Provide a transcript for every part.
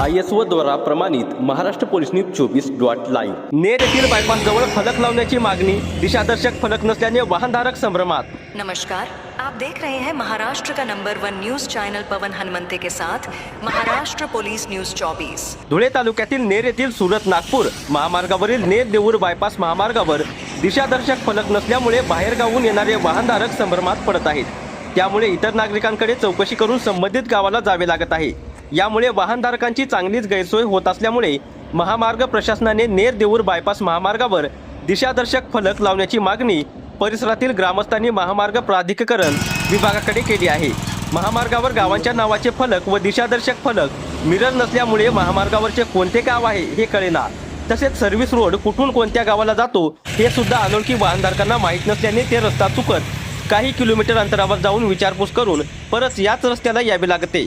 I S O द्वारा प्रमाणित Maharashtra police news चोवीस डॉट लाईव्ह. नेर येथील बायपास जवळ फलक लावण्याची मागणी दिशादर्शक फलक नसल्याने वाहनधारक संभ्रमात. नमस्कार आप देख रहे हैं महाराष्ट्र का number one news channel Pawan Hanumante के साथ महाराष्ट्र पुलिस न्यूज 24 धुळे तालुक्यातील नेर येथील सुरत नागपूर महामार्गावरील नेर देऊर बायपास महामार्गावर दिशादर्शक फलक नसल्यामुळे बाहेरगावून येणारे वाहनधारक संभ्रमात पडत आहेत. त्यामुळे इतर नागरिकांकडे चौकशी करून संबंधित गावाला जावे लागत आहे. यामुळे वाहनधारकांची चांगलीच गैरसोय होत असल्यामुळे महामार्ग प्रशासनाने नेर देऊर बायपास महामार्गावर दिशादर्शक फलक लावण्याची मागणी परिसरातील ग्रामस्थांनी महामार्ग प्राधिकरण विभागाकडे केली आहे. महामार्गावर गावांच्या नावाचे फलक व दिशादर्शक फलक मिरर नसल्यामुळे महामार्गावरचे कोणते गाव आहे हे कळेना. तसेच सर्व्हिस रोड कुठून कोणत्या गावाला जातो हे सुद्धा अनोळखी वाहनधारकांना माहीत नसल्याने ते रस्ता चुकत काही किलोमीटर अंतरावर जाऊन विचारपूस करून परत याच रस्त्याला यावे लागते.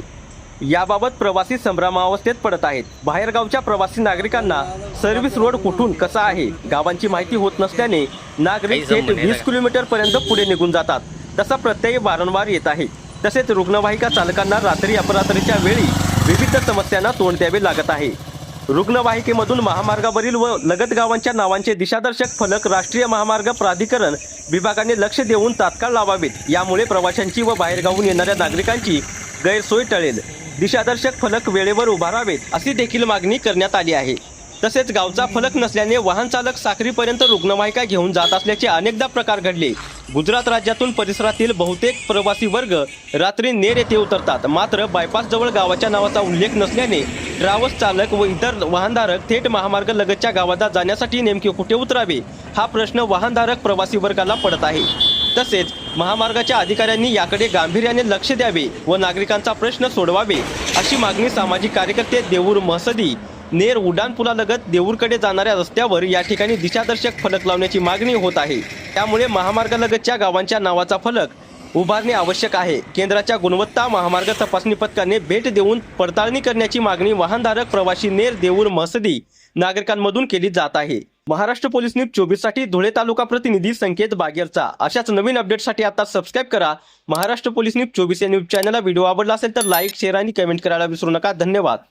याबाबत प्रवासी संभ्रमावस्थेत पडत आहेत. बाहेरगावच्या प्रवासी नागरिकांना सर्व्हिस रोड कुठून कसा आहे गावांची माहिती होत नसल्याने नागरिक थेट वीस किलोमीटर पर्यंत पुढे निघून जातात. तसा प्रत्यय वारंवार येत आहे. तसेच रुग्णवाहिका चालकांना रात्री अपरात्रीच्या वेळी विविध समस्यांना तोंड द्यावे लागत आहे. रुग्णवाहिकेमधून महामार्गावरील व लगत गावांच्या नावांचे दिशादर्शक फलक राष्ट्रीय महामार्ग प्राधिकरण विभागाने लक्ष देऊन तात्काळ लावावेत. यामुळे प्रवाशांची व बाहेरगावून येणाऱ्या नागरिकांची गैरसोय टळेल. दिशादर्शक फलक वेळेवर उभारावेत अशी देखील मागणी करण्यात आली आहे. तसेच गावचा फलक नसल्याने वाहन चालक साखरीपर्यंत रुग्णवाहिका घेऊन जात असल्याचे अनेकदा प्रकार घडले. गुजरात राज्यातून परिसरातील बहुतेक प्रवासी वर्ग रात्री नेर येथे उतरतात. मात्र बायपास जवळ गावाच्या नावाचा उल्लेख नसल्याने ट्रॅव्हल्स चालक व इतर वाहनधारक थेट महामार्ग लगतच्या गावाला जाण्यासाठी नेमके कुठे उतरावे हा प्रश्न वाहनधारक प्रवासी वर्गाला पडत आहे. तसेच महामार्गाच्या अधिकाऱ्यांनी याकडे गांभीर्याने लक्ष द्यावे व नागरिकांचा प्रश्न सोडवावे अशी मागणी सामाजिक कार्यकर्ते देऊर महसदी नेर उड्डाणपुलालगत देऊरकडे जाणाऱ्या रस्त्यावर या ठिकाणी दिशादर्शक फलक लावण्याची मागणी होत आहे. त्यामुळे महामार्गालगतच्या गावांच्या नावाचा फलक उभारणे आवश्यक आहे. केंद्राच्या गुणवत्ता महामार्ग तपासणी पथकाने भेट देऊन पडताळणी करण्याची मागणी वाहनधारक प्रवासी नेर देऊर महसदी नागरिकांमधून केली जात आहे. महाराष्ट्र पोलीस न्यूज चोवीससाठी धुळे तालुका प्रतिनिधी संकेत बागेरचा. अशाच नवीन अपडेटसाठी आता सबस्क्राईब करा. महाराष्ट्र पोलीस न्यूज चोवीस या न्यूज चॅनलला व्हिडिओ आवडला असेल तर लाईक शेअर आणि कमेंट करायला विसरू नका. धन्यवाद.